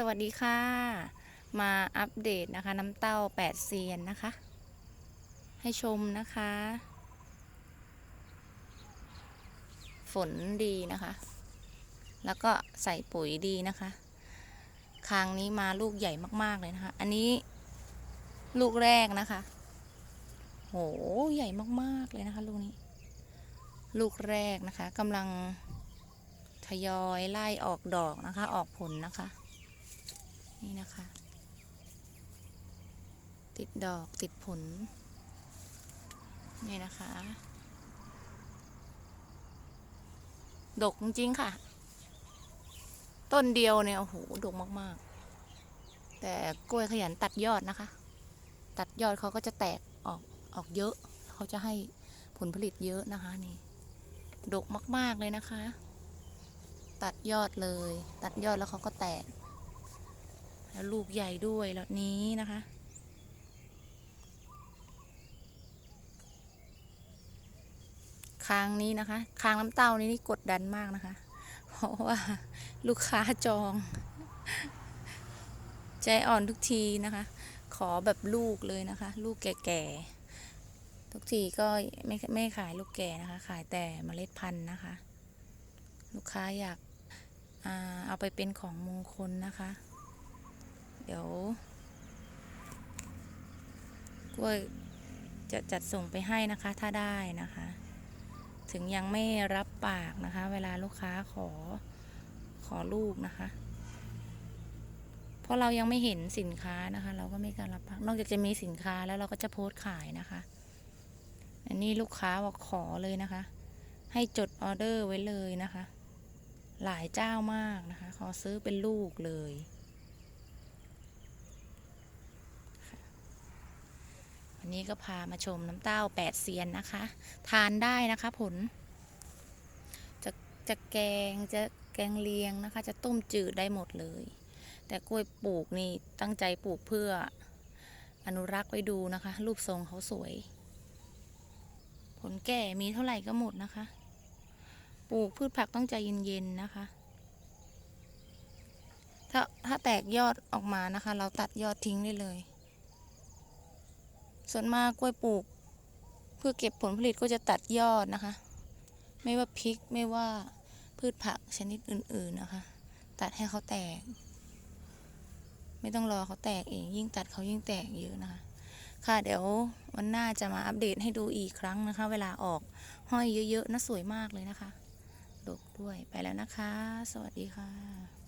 สวัสดีค่ะ มาอัปเดตนะคะน้ำเต้าแปดเซียนนะคะ ให้ชมนะคะ ฝนดีนะคะ แล้วก็ใส่ปุ๋ยดีนะคะคางนี้มาลูกใหญ่มาก ๆ เลยนะคะ อันนี้ลูกแรกนะคะ โห ใหญ่มาก ๆ เลยนะคะ ลูกนี้ ลูกแรกนะคะกำลังทยอยไล่ออกดอกนะคะ ออกผลนะคะ นี่นะคะ ติดดอกติดผล นี่นะคะ ดกจริงๆค่ะ ต้นเดียวเนี่ย โอ้โห ดกมากๆ แต่กล้วยขยันตัดยอดนะคะ ตัดยอดเขาก็จะแตกออกออกเยอะ เขาจะให้ผลผลิตเยอะนะคะนี่ ดกมาก ๆ เลยนะคะ ตัดยอดเลย ตัดยอดแล้วเขาก็แตก แล้วลูกใหญ่ด้วยแล้วนี้นะคะ คางนี้นะคะ คางน้ำเต้านี้นี่กดดันมากนะคะ เพราะว่าลูกค้าจอง ใจอ่อนทุกทีนะคะ ขอแบบลูกเลยนะคะ ลูกแก่ๆ ทุกทีก็ไม่ไม่ขายลูกแก่นะคะ ขายแต่เมล็ดพันธุ์นะคะ ลูกค้าอยากเอาไปเป็นของมงคลนะคะ เดี๋ยวกล้วยจะจัดส่งไปให้นะคะถ้าได้นะคะ ถึงยังไม่รับปากนะคะ เวลาลูกค้าขอขอลูกนะคะ เพราะเรายังไม่เห็นสินค้านะคะ เราก็ไม่กล้ารรับปากนอกจากจะมีสินค้าแล้วเราก็จะโพสต์ขายนะคะ อันนี้ลูกค้าบอกขอเลยนะคะ ให้จดออเดอร์ไว้เลยนะคะ หลายเจ้ามากนะคะ ขอซื้อเป็นลูกเลยค่ะวัน นี้ก็พามาชมน้ำเต้าแปดเซียนนะคะ ทานได้นะคะผล จะจะแกงจะแกงเลียงนะคะ จะต้มจืดได้หมดเลย แต่กล้วยปลูกนี่ตั้งใจปลูกเพื่ออนุรักษ์ไว้ดูนะคะ รูปทรงเขาสวย ผลแก่มีเท่าไหร่ก็หมดนะคะ ปลูกพืชผักต้องใจเย็นๆนะคะถ้าถ้าแตกยอดออกมานะคะ เราตัดยอดทิ้งได้เลย ส่วนมากกล้วยปลูก เพื่อเก็บผลผลิตก็จะตัดยอดนะคะ ไม่ว่าพริกไม่ว่าพืชผักชนิดอื่น ๆนะคะ ตัดให้เขาแตก ไม่ต้องรอเขาแตกเองยิ่งตัดเขายิ่งแตกเยอะนะคะ ค่ะเดี๋ยววันหน้าจะมาอัปเดตให้ดูอีกครั้งนะคะ เวลาออกห้อยเยอะๆนะสวยมากเลยนะคะดกด้วยไปแล้วนะคะ สวัสดีค่ะ